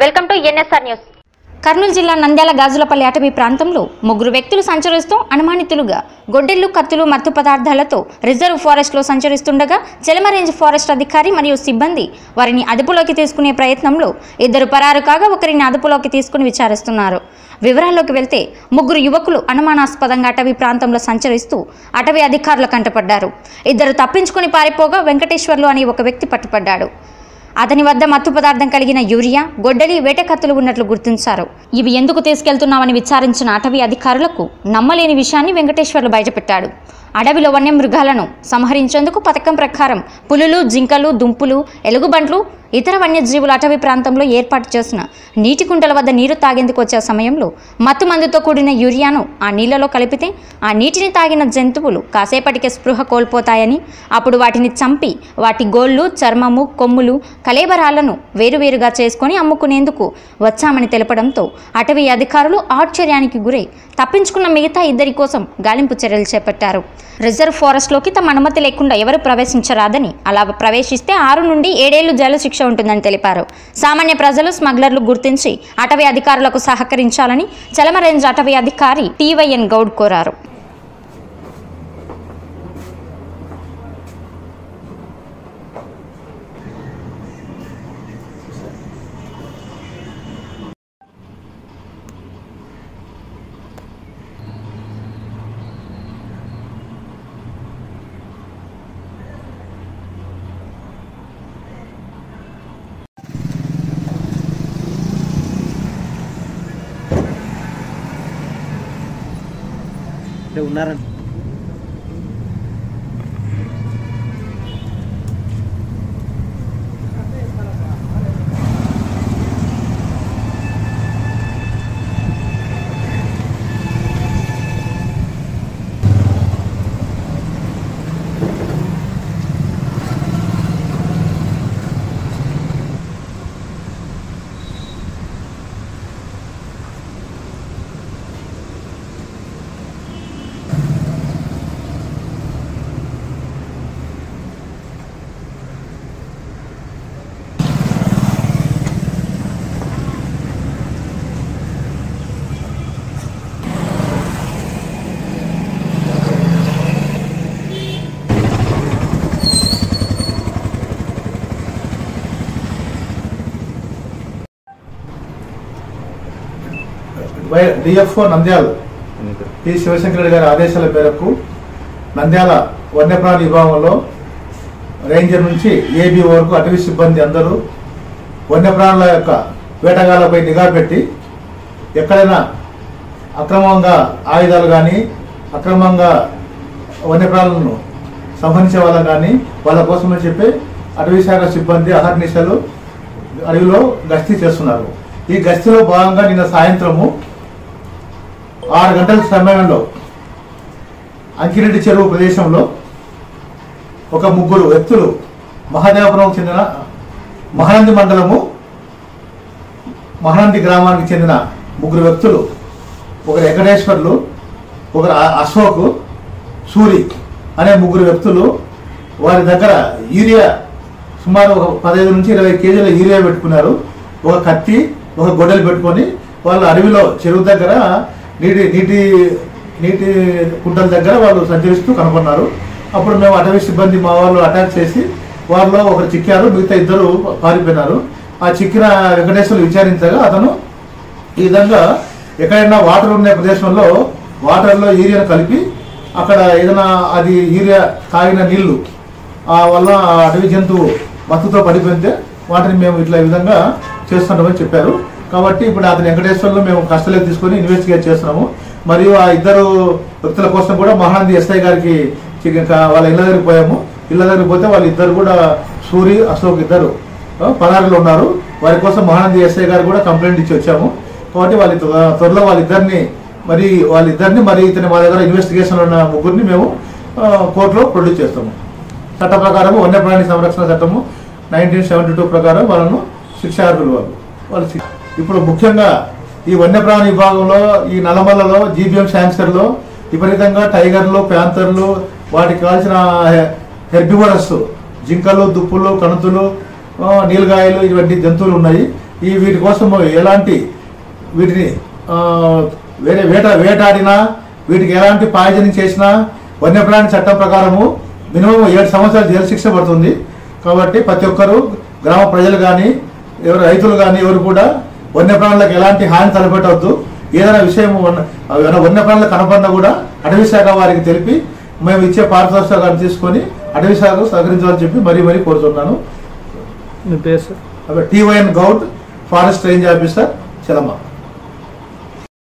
Welcome to NSR news. Kurnool జిల్లా నంద్యాల గాజులపల్లి అటవీ ప్రాంతంలో ముగ్గురు వ్యక్తులు సంచరిస్తూ అనుమానితులుగా గొడ్డెళ్ళు కత్తులు మత్తు పదార్థాలతో రిజర్వ్ ఫారెస్ట్లో సంచరిస్తుండగా చెలమ రేంజ్ ఫారెస్ట్ అధికారి మరియు సిబ్బంది వారిని అదుపులోకి తీసుకునే ప్రయత్నంలో ఇద్దరు పరారు కాగా ఒకరిని అదుపులోకి తీసుకుని విచారిస్తున్నారు. వివరాల్లోకి వెళ్తే ముగ్గురు యువకులు అనుమానాస్పదంగా అటవీ ప్రాంతంలో సంచరిస్తూ అటవీ అధికారుల కంటపడ్డారు. ఇద్దరు తప్పించుకుని పారిపోగా వెంకటేశ్వర్లు అనే ఒక వ్యక్తి పట్టుపడ్డాడు. అతని వద్ద మత్తు పదార్థం కలిగిన యూరియా గొడ్డలి వేటకత్తులు ఉన్నట్లు గుర్తించారు. ఇవి ఎందుకు తీసుకెళ్తున్నామని విచారించిన అటవీ అధికారులకు నమ్మలేని విషయాన్ని వెంకటేశ్వర్లు బయటపెట్టాడు. అడవిలో వన్యమృగాలను సంహరించేందుకు పథకం ప్రకారం పులులు జింకలు దుంపులు ఎలుగుబంట్లు ఇతర వన్యజీవుల అటవీ ప్రాంతంలో ఏర్పాటు చేసిన నీటి కుంటల వద్ద నీరు తాగేందుకు వచ్చే సమయంలో మత్తు మందుతో కూడిన యూరియాను ఆ నీళ్ళలో కలిపితే ఆ నీటిని తాగిన జంతువులు కాసేపటికే స్పృహ కోల్పోతాయని అప్పుడు వాటిని చంపి వాటి గోళ్ళు చర్మము కొమ్ములు కలేబరాలను వేరువేరుగా చేసుకొని అమ్ముకునేందుకు వచ్చామని తెలపడంతో అటవీ అధికారులు ఆశ్చర్యానికి గురై తప్పించుకున్న మిగతా ఇద్దరి కోసం గాలింపు చర్యలు చేపట్టారు. రిజర్వ్ ఫారెస్ట్లోకి తమ అనుమతి లేకుండా ఎవరు ప్రవేశించరాదని. అలా ప్రవేశిస్తే ఆరు నుండి ఏడేళ్ళు జైలు శిక్ష ఉంటుందని తెలిపారు. సామాన్య ప్రజలు స్మగ్లర్లు గుర్తించి అటవీ అధికారులకు సహకరించాలని చలమ రేంజ్ అటవీ అధికారి టీవైఎన్ గౌడ్ కోరారు. deu naran DFO Nandyal. P. Sivashankar Reddy గారి ఆదేశాల మేరకు నంద్యాల వన్యప్రాణి విభాగంలో రేంజర్ నుంచి ఏబీ వరకు అటవీ సిబ్బంది అందరూ వన్యప్రాణుల యొక్క వేటగాళ్ళపై నిఘా పెట్టి ఎక్కడైనా అక్రమంగా ఆయుధాలు కానీ అక్రమంగా వన్యప్రాణులను సంహరించే వాళ్ళని కానీ వాళ్ళ కోసమని చెప్పి అటవీ శాఖ సిబ్బంది అహర్నిశలు అడవిలో గస్తీ చేస్తున్నారు. ఈ గస్తీలో భాగంగా నిన్న సాయంత్రము ఆరు గంటల సమయంలో అంకిరెడ్డి చెరువు ప్రదేశంలో ఒక ముగ్గురు వ్యక్తులు మహాదేవపురం చెందిన మహానంది మండలము మహానంది గ్రామానికి చెందిన ముగ్గురు వ్యక్తులు ఒకరు వెంకటేశ్వర్లు ఒకరు అశోక్ సూరి అనే ముగ్గురు వ్యక్తులు వారి దగ్గర యూరియా సుమారు ఒక పదహైదు నుంచి ఇరవై కేజీల యూరియా పెట్టుకున్నారు. ఒక కత్తి ఒక గొడ్డలు పెట్టుకొని వాళ్ళు అడవిలో చెరువు దగ్గర నీటి నీటి నీటి కుంటల దగ్గర వాళ్ళు సంచరిస్తూ కనపడినారు అప్పుడు మేము అటవీ సిబ్బంది మా వాళ్ళు అటాక్ చేసి వారిలో ఒకరు చిక్కారు మిగతా ఇద్దరు పారిపోయినారు. ఆ చిక్కిన వెంకటేశ్వరులు విచారించగా అతను ఈ విధంగా ఎక్కడైనా వాటర్ ఉండే ప్రదేశంలో వాటర్లో యూరియాను కలిపి అక్కడ ఏదైనా అది యూరియా తాగిన నీళ్ళు ఆ వల్ల అటవీ జంతువు మత్తుతో పడిపోతే వాటిని మేము ఇట్లా విధంగా చేస్తుంటామని చెప్పారు. కాబట్టి ఇప్పుడు అతని వెంకటేశ్వర్లో మేము కస్టడీలో తీసుకొని ఇన్వెస్టిగేట్ చేస్తున్నాము. మరియు ఆ ఇద్దరు వ్యక్తుల కోసం కూడా మహానంది ఎస్ఐ గారికి వాళ్ళ ఇళ్ళ దగ్గరికి పోయాము. ఇళ్ళ దగ్గరికి పోతే వాళ్ళు ఇద్దరు కూడా సూరి అశోక్ ఇద్దరు పదారులు ఉన్నారు. వారి కోసం మహానంది ఎస్ఐ గారు కూడా కంప్లైంట్ ఇచ్చి వచ్చాము. కాబట్టి వాళ్ళ త్వరలో వాళ్ళిద్దరిని మరి వాళ్ళిద్దరిని మరి ఇతని మా దగ్గర ఇన్వెస్టిగేషన్ ఉన్న ముగ్గురిని మేము కోర్టులో ప్రొడ్యూస్ చేస్తాము. చట్ట ప్రకారం వన్యప్రాణి సంరక్షణ చట్టము నైన్టీన్ సెవెంటీ టూ ప్రకారం వాళ్ళను శిక్షార్హులు వాళ్ళు. వాళ్ళు ఇప్పుడు ముఖ్యంగా ఈ వన్యప్రాణి విభాగంలో ఈ నల్లమల్లలో జీబీఎం శాంక్చర్లో విపరీతంగా టైగర్లు ప్యాంతర్లు వాటికి కావాల్సిన హెర్బివరస్ జింకలు దుప్పులు కణుతులు నీలగాయలు ఇటువంటి జంతువులు ఉన్నాయి. ఈ వీటి కోసం ఎలాంటి వీటిని వేరే వేట వేటాడినా వీటికి ఎలాంటి పాయిజనింగ్ చేసినా వన్యప్రాణి చట్టం ప్రకారము మినిమం ఏడు సంవత్సరాలు జైలు శిక్ష పడుతుంది. కాబట్టి ప్రతి ఒక్కరూ గ్రామ ప్రజలు కానీ ఎవరు రైతులు కానీ ఎవరు కూడా వన్యప్రాణులకు ఎలాంటి హాని తలపెట్టవద్దు. ఏదైనా విషయం వన్య- ఏదైనా వన్యప్రాణులకు కనపడినా కూడా అటవీ శాఖ వారికి తెలిపి మేము ఇచ్చే పారితోషికాన్ని తీసుకొని అటవీ శాఖ సహకరించాలని చెప్పి మరీ మరీ కోరుతున్నాను. TYN Goud forest range officer Chalama.